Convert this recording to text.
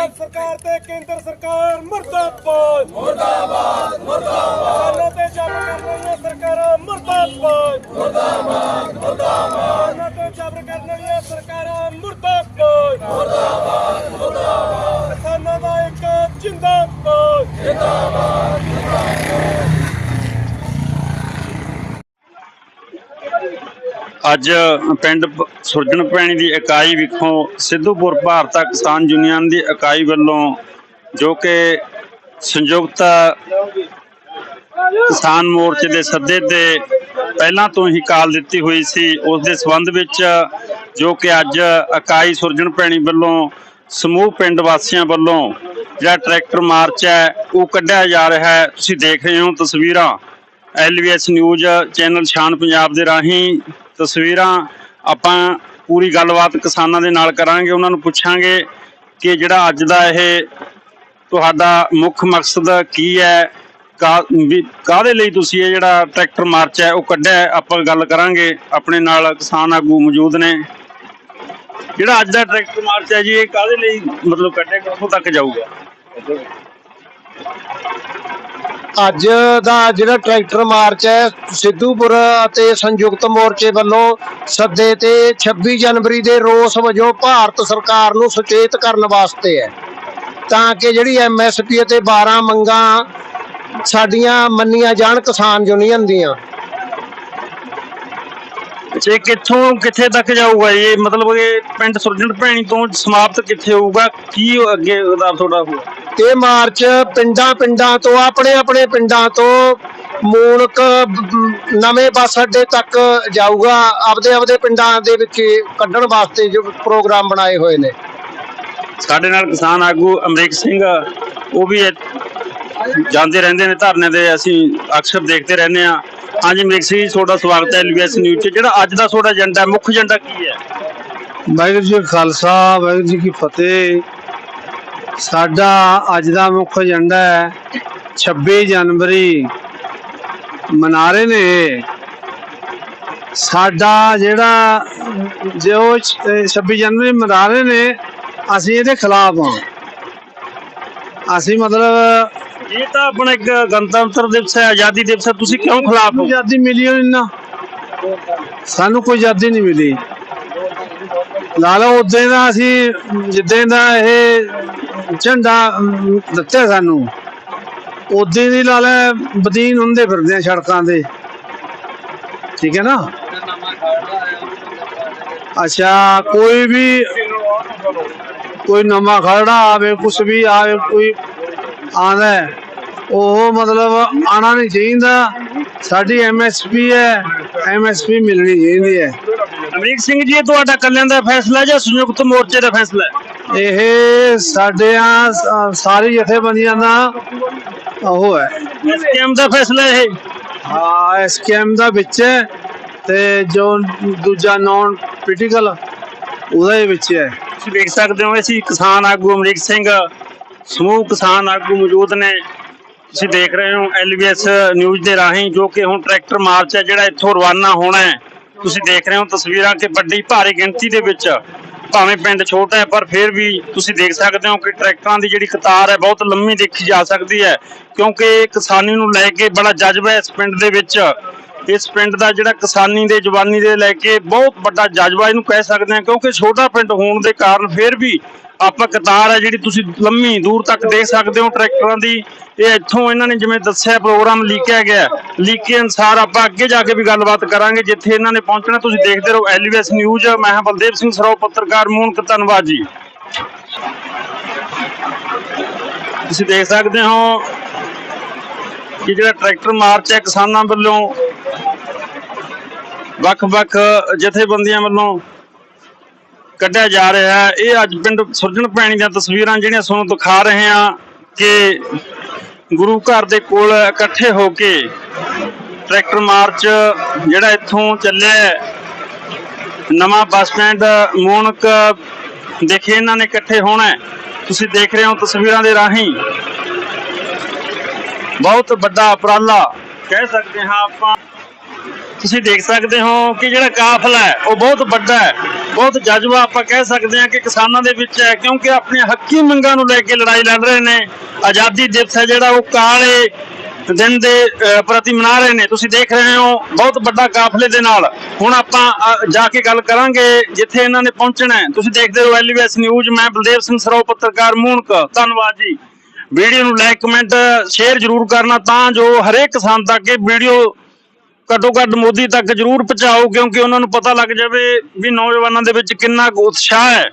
ਪੰਜਾਬ ਸਰਕਾਰ ਤੇ ਕੇਂਦਰ ਸਰਕਾਰ ਮੁਰਦਾਬਾਦ। ਮੁਰਦਾਬਾਦ ਮੁਰਦਾਬਾਦ। ਕਿਸਾਨਾਂ ਤੇ ਜਬਰ ਕਰ ਰਹੀਆਂ ਸਰਕਾਰਾਂ ਮੁਰਦਾਬਾਦ। ਮੁਰਦਾਬਾਦ ਮੁਰਦਾਬਾਦ। ਕਿਸਾਨਾਂ ਤੇ ਜਬਰ ਕਰਨ ਵਾਲੀਆਂ ਸਰਕਾਰਾਂ ਮੁਰਦਾਬਾਦ। ਮੁਰਦਾਬਾਦ ਮੁਰਦਾਬਾਦ। ਕਿਸਾਨਾਂ ਦਾ ਇੱਕ ਜਿੰਦਾਬਾਦ। ਅੱਜ ਪਿੰਡ ਸੁਰਜਣ ਪੈਣੀ ਦੀ ਇਕਾਈ ਵਿਖੋਂ ਸਿੱਧੂਪੁਰ ਭਾਰਤ ਕਿਸਾਨ ਯੂਨੀਅਨ ਦੀ ਇਕਾਈ ਵੱਲੋਂ ਜੋ ਕਿ ਸੰਯੁਕਤ ਕਿਸਾਨ ਮੋਰਚੇ ਦੇ ਸੱਦੇ ਤੇ ਪਹਿਲਾਂ ਤੋਂ ਹੀ ਕਾਲ ਦਿੱਤੀ ਹੋਈ ਸੀ, ਉਸ ਦੇ ਸਬੰਧ ਵਿੱਚ ਜੋ ਕਿ ਅੱਜ ਇਕਾਈ ਸੁਰਜਣ ਪੈਣੀ ਵੱਲੋਂ ਸਮੂਹ ਪਿੰਡ ਵਾਸੀਆਂ ਵੱਲੋਂ ਜਿਹੜਾ ਟਰੈਕਟਰ ਮਾਰਚ ਹੈ, ਉਹ ਕੱਢਿਆ ਜਾ ਰਿਹਾ ਹੈ। ਤੁਸੀਂ ਦੇਖ ਰਹੇ ਹੋ ਤਸਵੀਰਾਂ LVS news channel Shaan Punjab ਦੇ ਰਾਹੀਂ। ਤਸਵੀਰਾਂ ਆਪਾਂ ਪੂਰੀ ਗੱਲਬਾਤ ਕਿਸਾਨਾਂ ਦੇ ਨਾਲ ਕਰਾਂਗੇ, ਉਹਨਾਂ ਨੂੰ ਪੁੱਛਾਂਗੇ ਕਿ ਜਿਹੜਾ ਅੱਜ ਦਾ ਇਹ ਤੁਹਾਡਾ ਮੁੱਖ ਮਕਸਦ ਕੀ ਹੈ, ਕਾ- ਵੀ ਕਾਹਦੇ ਲਈ ਤੁਸੀਂ ਇਹ ਜਿਹੜਾ ਟਰੈਕਟਰ ਮਾਰਚ ਹੈ, ਉਹ ਕੱਢਿਆ ਆਪਾਂ ਗੱਲ ਕਰਾਂਗੇ, ਆਪਣੇ ਨਾਲ ਕਿਸਾਨ ਆਗੂ ਮੌਜੂਦ ਨੇ। ਜਿਹੜਾ ਅੱਜ ਦਾ ਟਰੈਕਟਰ ਮਾਰਚ ਹੈ ਜੀ, ਇਹ ਕਾਹਦੇ ਲਈ ਮਤਲਬ ਕੱਢਿਆ, ਕਿੱਥੋਂ ਤੱਕ ਜਾਊਗਾ? ਅੱਜ ਦਾ ਜਿਹੜਾ ਟਰੈਕਟਰ ਮਾਰਚ ਹੈ, ਸਿੱਧੂਪੁਰ ਅਤੇ ਸੰਯੁਕਤ ਮੋਰਚੇ ਵੱਲੋਂ ਸੱਦੇ ਤੇ 26 ਜਨਵਰੀ ਦੇ ਰੋਸ ਵਜੋਂ ਭਾਰਤ ਸਰਕਾਰ ਨੂੰ ਸੁਚੇਤ ਕਰਨ ਵਾਸਤੇ ਹੈ। ਤਾਂ ਕਿ ਜਿਹੜੀ ਐਮਐਸਪੀ ਅਤੇ 12 ਮੰਗਾਂ ਸਾਡੀਆਂ ਮੰਨੀਆਂ ਜਾਣ ਕਿਸਾਨ ਯੂਨੀਅਨ ਦੀਆਂ। ਇਹ ਕਿੱਥੋਂ, ਕਿੱਥੇ ਤੱਕ ਜਾਊਗਾ ਇਹ? ਮਤਲਬ ਇਹ ਪਿੰਡ ਸੁਰਜਣ ਭੈਣੀ ਤੋਂ ਸਮਾਪਤ ਕਿੱਥੇ ਹੋਊਗਾ? ਕੀ ਅੱਗੇ ਉਹਦਾ ਤੁਹਾਡਾ ਹੋਊਗਾ? ਇਹ ਮਾਰਚ ਪਿੰਡਾਂ ਪਿੰਡਾਂ ਤੋਂ ਆਪਣੇ ਆਪਣੇ ਪਿੰਡਾਂ ਤੋਂ ਮੂਣਕ ਬ- ਨਵੇਂ ਬੱਸ ਅੱਡੇ ਤੱਕ ਜਾਊਗਾ। ਆਪਦੇ ਆਪਦੇ ਪਿੰਡਾਂ ਦੇ ਵਿੱਚ ਕੱਢਣ ਵਾਸਤੇ ਜੋ ਪ੍ਰੋਗਰਾਮ ਬਣਾਏ ਹੋਏ ਨੇ। ਸਾਡੇ ਨਾਲ ਕਿਸਾਨ ਆਗੂ ਅਮਰੀਕ ਸਿੰਘ ਉਹ ਵੀ ਜਾਂਦੇ ਰਹਿੰਦੇ ਨੇ ਧਰਨੇ ਤੇ ਅਸੀਂ ਅਕਸਰ ਦੇਖਦੇ ਰਹਿੰਦੇ ਆ ਹਾਂਜੀ ਅਮਰੀਕ ਸਿੰਘ ਜੀ ਤੁਹਾਡਾ ਸਵਾਗਤ ਹੈ ਐਲਬੀਐਸ ਨਿਊਜ਼ 'ਚ। ਜਿਹੜਾ ਅੱਜ ਦਾ ਤੁਹਾਡਾ ਏਜੰਡਾ ਮੁੱਖ ਏਜੰਡਾ ਕੀ ਹੈ? ਵਾਹਿਗੁਰੂ ਜੀ ਖਾਲਸਾ ਵਾਹਿਗੁਰੂ ਜੀ ਕੀ ਫਤਿਹ। ਸਾਡਾ ਅੱਜ ਦਾ ਮੁੱਖ ਏਜੰਡਾ ਹੈ 26 ਜਨਵਰੀ ਮਨਾ ਰਹੇ ਨੇ ਸਾਡਾ ਜਿਹੜਾ ਜੋ 26 ਜਨਵਰੀ ਮਨਾ ਰਹੇ ਨੇ ਅਸੀਂ ਇਹਦੇ ਖਿਲਾਫ ਹਾਂ। ਅਸੀਂ ਮਤਲਬ ਇਹ ਤਾਂ ਆਪਣਾ ਇੱਕ ਗਣਤੰਤਰ ਦਿਵਸ ਹੈ ਆਜ਼ਾਦੀ ਦਿਵਸ ਹੈ ਤੁਸੀਂ ਕਿਉਂ ਖਿਲਾਫ ਹੋ? ਆਜ਼ਾਦੀ ਮਿਲੀ ਹੋਈ ਨਾ। ਸਾਨੂੰ ਕੋਈ ਆਜ਼ਾਦੀ ਨਹੀਂ ਮਿਲੀ। ਲਾ ਲਓ, ਉਦੋਂ ਦਾ ਅਸੀਂ, ਜਿੱਦਾਂ ਦਾ ਇਹ ਝੰਡਾ ਦਿੱਤਾ ਸਾਨੂੰ, ਉਦੋਂ ਦੀ ਲਾ ਲੈ, ਬਦੀਨ ਹੁੰਦੇ ਫਿਰਦੇ ਆ ਸੜਕਾਂ ਦੇ। ਠੀਕ ਹੈ ਨਾ? ਅੱਛਾ, ਕੋਈ ਵੀ, ਕੋਈ ਨਵਾਂ ਖੜਾ ਆਵੇ, ਕੁਛ ਵੀ ਆਵੇ, ਕੋਈ ਆਉਂਦਾ ਉਹ ਮਤਲਬ ਆਣਾ ਨਹੀਂ ਚਾਹੀਦਾ। ਸਾਡੀ ਐਮਐਸਪੀ ਹੈ ਐਮਐਸਪੀ ਮਿਲਣੀ ਚਾਹੀਦੀ ਹੈ। ਅਮਰੀਕ ਸਿੰਘ ਜੀ ਇਹ ਤੁਹਾਡਾ ਕੱਲਿਆਂ ਦਾ ਫੈਸਲਾ ਜਾਂ ਸੰਯੁਕਤ ਮੋਰਚੇ ਦਾ ਫੈਸਲਾ ਹੈ? ਇਹ ਸਾਡੇ ਆ ਸਾਰੀ ਜਥੇਬੰਦੀਆਂ ਦਾ ਉਹ ਹੈ। ਐਸਕੇਐਮ ਦਾ ਫੈਸਲਾ ਇਹ? ਹਾਂ ਐਸਕੇਐਮ ਦਾ ਵਿੱਚ ਹੈ ਤੇ ਜੋ ਦੂਜਾ ਨਾਨ ਪੋਲੀਟੀਕਲ ਉਹਦਾ ਵਿੱਚ ਹੈ। ਤੁਸੀਂ ਦੇਖ ਸਕਦੇ ਹੋ ਅਸੀਂ ਕਿਸਾਨ ਆਗੂ ਅਮਰੀਕ ਸਿੰਘ ਸਮੂਹ ਕਿਸਾਨ ਆਗੂ ਮੌਜੂਦ ਨੇ। ਤੁਸੀਂ ਦੇਖ ਰਹੇ ਹੋ ਐਲਬੀਐਸ ਨਿਊਜ਼ ਦੇ ਰਾਹੀਂ ਜੋ ਕਿ ਹੁਣ ਟਰੈਕਟਰ ਮਾਰਚ ਹੈ ਜਿਹੜਾ ਇੱਥੋਂ ਰਵਾਨਾ ਹੋਣਾ ਹੈ। ਤੁਸੀਂ ਦੇਖ ਰਹੇ ਹੋ ਤਸਵੀਰਾਂ ਕਿ ਵੱਡੀ ਭਾਰੀ ਗਿਣਤੀ ਦੇ ਵਿੱਚ ਭਾਵੇਂ ਪਿੰਡ ਛੋਟਾ ਹੈ, ਪਰ ਫਿਰ ਵੀ ਤੁਸੀਂ ਦੇਖ ਸਕਦੇ ਹੋ ਕਿ ਟਰੈਕਟਰਾਂ ਦੀ ਜਿਹੜੀ ਕਤਾਰ ਹੈ, ਬਹੁਤ ਲੰਮੀ ਦੇਖੀ ਜਾ ਸਕਦੀ ਹੈ। ਕਿਉਂਕਿ ਕਿਸਾਨੀ ਨੂੰ ਲੈ ਕੇ ਬੜਾ ਜਜ਼ਬਾ ਹੈ ਇਸ ਪਿੰਡ ਦੇ ਵਿੱਚ। ਇਸ ਪਿੰਡ ਦਾ ਜਿਹੜਾ ਕਿਸਾਨੀ ਦੇ, ਜਵਾਨੀ ਦੇ ਲੈ ਕੇ ਬਹੁਤ ਵੱਡਾ ਜਜ਼ਬਾ ਇਹਨੂੰ ਕਹਿ ਸਕਦੇ ਹਾਂ, ਕਿਉਂਕਿ ਛੋਟਾ ਪਿੰਡ ਹੋਣ ਦੇ ਕਾਰਨ ਫਿਰ ਵੀ ਆਪਾਂ ਕਤਾਰ ਹੈ ਜਿਹੜੀ ਤੁਸੀਂ ਲੰਮੀ ਦੂਰ ਤੱਕ ਦੇਖ ਸਕਦੇ ਹੋ ਟਰੈਕਟਰਾਂ ਦੀ। ਇਹ ਇੱਥੋਂ ਇਹਨਾਂ ਨੇ ਜਿਵੇਂ ਦੱਸਿਆ, ਪ੍ਰੋਗਰਾਮ ਲੀਕਿਆ ਗਿਆ। ਲੀਕੇ ਅਨਸਾਰ ਆਪਾਂ ਅੱਗੇ ਜਾ ਕੇ ਵੀ ਗੱਲਬਾਤ ਕਰਾਂਗੇ, ਜਿੱਥੇ ਇਹਨਾਂ ਨੇ ਪਹੁੰਚਣਾ। ਤੁਸੀਂ ਦੇਖਦੇ ਰਹੋ ਐਲਵੀਐਸ ਨਿਊਜ਼। ਮੈਂ ਹਾਂ ਬਲਦੇਵ ਸਿੰਘ ਸਰੋਂ ਪੱਤਰਕਾਰ ਮੂਨਕ ਧੰਨਵਾਦ ਜੀ। ਤੁਸੀਂ ਦੇਖ ਸਕਦੇ ਹੋ ਕਿ ਜਿਹੜਾ ਟਰੈਕਟਰ ਮਾਰਚ ਹੈ ਕਿਸਾਨਾਂ ਵੱਲੋਂ ਵੱਖ-ਵੱਖ ਜਥੇਬੰਦੀਆਂ ਵੱਲੋਂ ਕੱਢਿਆ ਜਾ ਰਿਹਾ ਹੈ। ਇਹ ਅੱਜ ਪਿੰਡ ਸੁਰਜਣ ਪੈਣੀ ਦੀਆਂ ਤਸਵੀਰਾਂ ਜਿਹੜੀਆਂ ਤੁਹਾਨੂੰ ਦਿਖਾ ਰਹੇ ਹਾਂ ਕਿ ਗੁਰੂ ਘਰ ਦੇ ਕੋਲ ਇਕੱਠੇ ਹੋ ਕੇ ਟਰੈਕਟਰ ਮਾਰਚ ਜਿਹੜਾ ਇੱਥੋਂ ਚੱਲਿਆ ਹੈ, ਨਵਾਂ ਬੱਸ ਸਟੈਂਡ ਮੂਨਕ ਦੇਖੇ ਇਹਨਾਂ ਨੇ ਇਕੱਠੇ ਹੋਣਾ ਤੁਸੀਂ ਦੇਖ ਰਹੇ ਹੋ ਤਸਵੀਰਾਂ ਦੇ ਰਾਹੀਂ। ਬਹੁਤ ਵੱਡਾ ਉਪਰਾਲਾ ਕਹਿ ਸਕਦੇ ਹਾਂ ਆਪਾਂ। ਤੁਸੀਂ ਦੇਖ ਸਕਦੇ ਹੋ ਕਿ ਜਿਹੜਾ ਕਾਫਲਾ ਹੈ, ਉਹ ਬਹੁਤ ਵੱਡਾ ਹੈ। ਬਹੁਤ ਜਜ਼ਬਾ ਆਪਾਂ ਕਹਿ ਸਕਦੇ ਹਾਂ ਕਿ ਕਿਸਾਨਾਂ ਦੇ ਵਿੱਚ ਹੈ, ਕਿਉਂਕਿ ਆਪਣੀਆਂ ਹੱਕੀ ਮੰਗਾਂ ਨੂੰ ਲੈ ਕੇ ਲੜਾਈ ਲੜ ਰਹੇ ਨੇ। ਆਜ਼ਾਦੀ ਦਿਵਸ ਹੈ ਜਿਹੜਾ, ਉਹ ਕਾਲੇ ਦਿਨ ਦੇ ਪ੍ਰਤੀ ਮਨਾ ਰਹੇ ਨੇ। ਤੁਸੀਂ ਦੇਖ ਰਹੇ ਹੋ, ਬਹੁਤ ਵੱਡਾ ਕਾਫਲੇ ਦੇ ਨਾਲ। ਹੁਣ ਆਪਾਂ ਜਾ ਕੇ ਗੱਲ ਕਰਾਂਗੇ ਜਿੱਥੇ ਇਹਨਾਂ ਨੇ ਪਹੁੰਚਣਾ ਹੈ। ਤੁਸੀਂ ਦੇਖਦੇ ਹੋ ਐਲਵੀਐਸ ਨਿਊਜ਼। ਮੈਂ ਬਲਦੇਵ ਸਿੰਘ ਸਰੋਂ ਪੱਤਰਕਾਰ ਮੂਨਕ। ਧੰਨਵਾਦ ਜੀ। ਵੀਡੀਓ ਨੂੰ ਲਾਈਕ, ਕਮੈਂਟ, ਸ਼ੇਅਰ ਜਰੂਰ ਕਰਨਾ ਤਾਂ ਜੋ ਹਰੇਕ ਕਿਸਾਨ ਤੱਕ ਇਹ ਵੀਡੀਓ ਘੱਟੋ ਘੱਟ ਮੋਦੀ ਤੱਕ ਜਰੂਰ ਪਹੁੰਚਾਓ, ਕਿਉਂਕਿ ਉਹਨਾਂ ਨੂੰ ਪਤਾ ਲੱਗ ਜਾਵੇ ਵੀ ਨੌਜਵਾਨਾਂ ਦੇ ਵਿੱਚ ਕਿੰਨਾ ਕੁ ਉਤਸ਼ਾਹ ਹੈ।